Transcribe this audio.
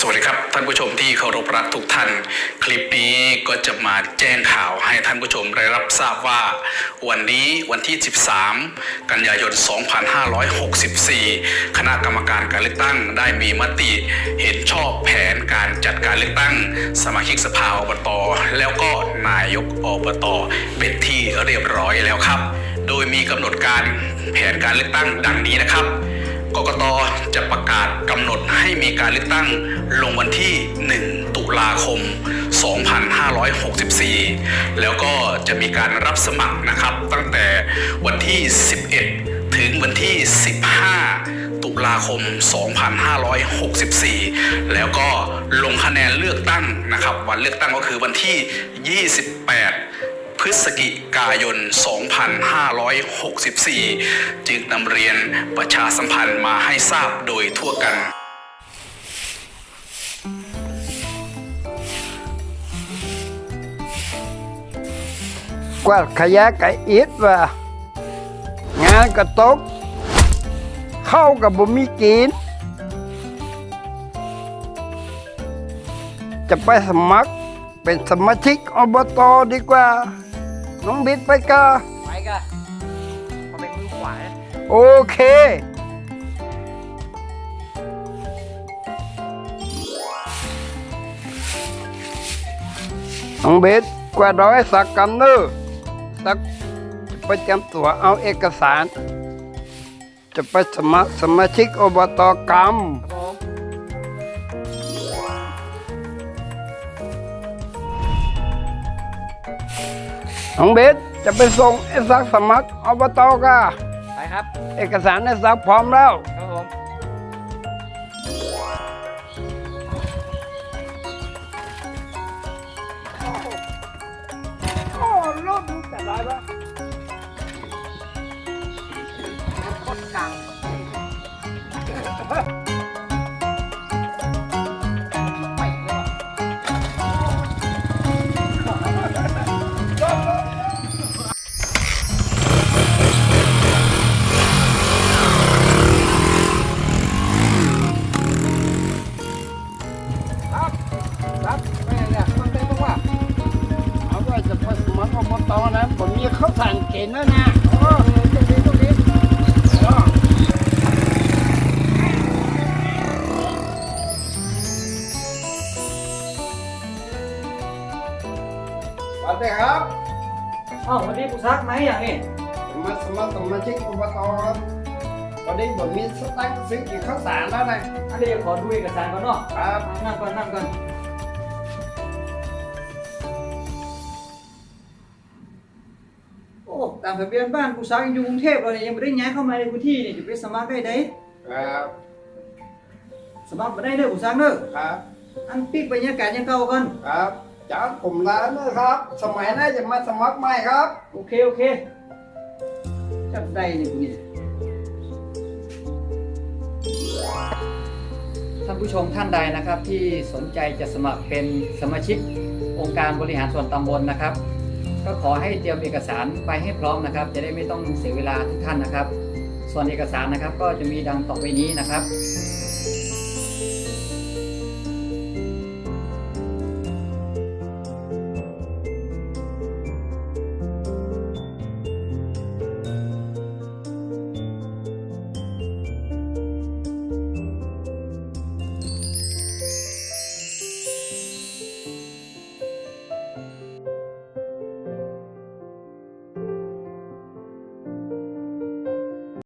สวัสดีครับ ท่านผู้ชมที่เคารพรักทุกท่าน คลิปนี้ก็จะมาแจ้งข่าวให้ท่านผู้ชมได้รับทราบว่า วันนี้วันที่ 13 กันยายน 2564 คณะกรรมการการเลือกตั้งได้มีมติ เห็นชอบแผนการจัดการเลือกตั้ง สมาชิกสภาอบต แล้วก็นายกอบตเป็นที่เรียบร้อยแล้วครับ โดยมีกำหนดการแผนการเลือกตั้งดังนี้นะครับ กกตจะประกาศกำหนดให้มีการเลือกตั้งลงวันที่ 1 ตุลาคม 2564 แล้วก็จะมีการรับสมัครนะครับ ตั้งแต่วันที่ 11 ถึงวันที่ 15 ตุลาคม 2564 แล้วก็ลงคะแนนเลือกตั้งนะครับ วันเลือกตั้งก็คือวันที่ 28 พฤศจิกายน 2564 จึงนำเรียนประชาสัมพันธ์มาให้ทราบโดยทั่วกันกวาดขยะกะอิดว่ะงานก็ตก เข้ากับบ่มีกิน จะไปสมัครเป็นสมาชิกอบตดีกว่า น้องบิดไปกะไปกะเขาเป็นมือขวานะโอเคน้องเบสกว่าดอยสักกำเนอสักประจำตัวเอาเอกสาร จะไปสมัครสมาชิกอบตกรรมครับผม น้องเบสจะไปส่งไอ้สักสมัครอบตกะไปครับ เอกสารไอ้สักพร้อมแล้ว ครับผม ข้าวสารเกณฑ์แล้วนะโอ้ตรงนี้ตรงนี้สวัสดีครับอ้าววันนี้กูซักไหมอย่างนี้ผมมาสมัครสมาชิกอบตครับวันนี้ผมมีสตางค์ซื้อกินข้าวสารแล้วนะอันนี้ขอดูเอกสารก่อนเนาะครับนั่งก่อนนั่งก่อน ตามทะเบียนบ้านกูซักยังอยู่กรุงเทพเราเนี่ยยังไม่ได้ย้ายเข้ามาในพื้นที่นี่จะไปสมัครได้ไดครับสมัครมาได้เด้อกูซักเด้อครับ อันปีกบรรยากาศยังเก่ากันครับจ้าผมร้านนะครับ สมัยหน้าจะมาสมัครใหม่ครับ โอเคโอเคจับได้นี่กูนี่ท่านผู้ชมท่านใดนะครับที่สนใจจะสมัครเป็นสมาชิกองค์การบริหารส่วนตำบลนะครับ ก็ขอให้เตรียมเอกสารไปให้พร้อมนะครับ จะได้ไม่ต้องเสียเวลาทุกท่านนะครับ ส่วนเอกสารนะครับก็จะมีดังต่อไปนี้นะครับ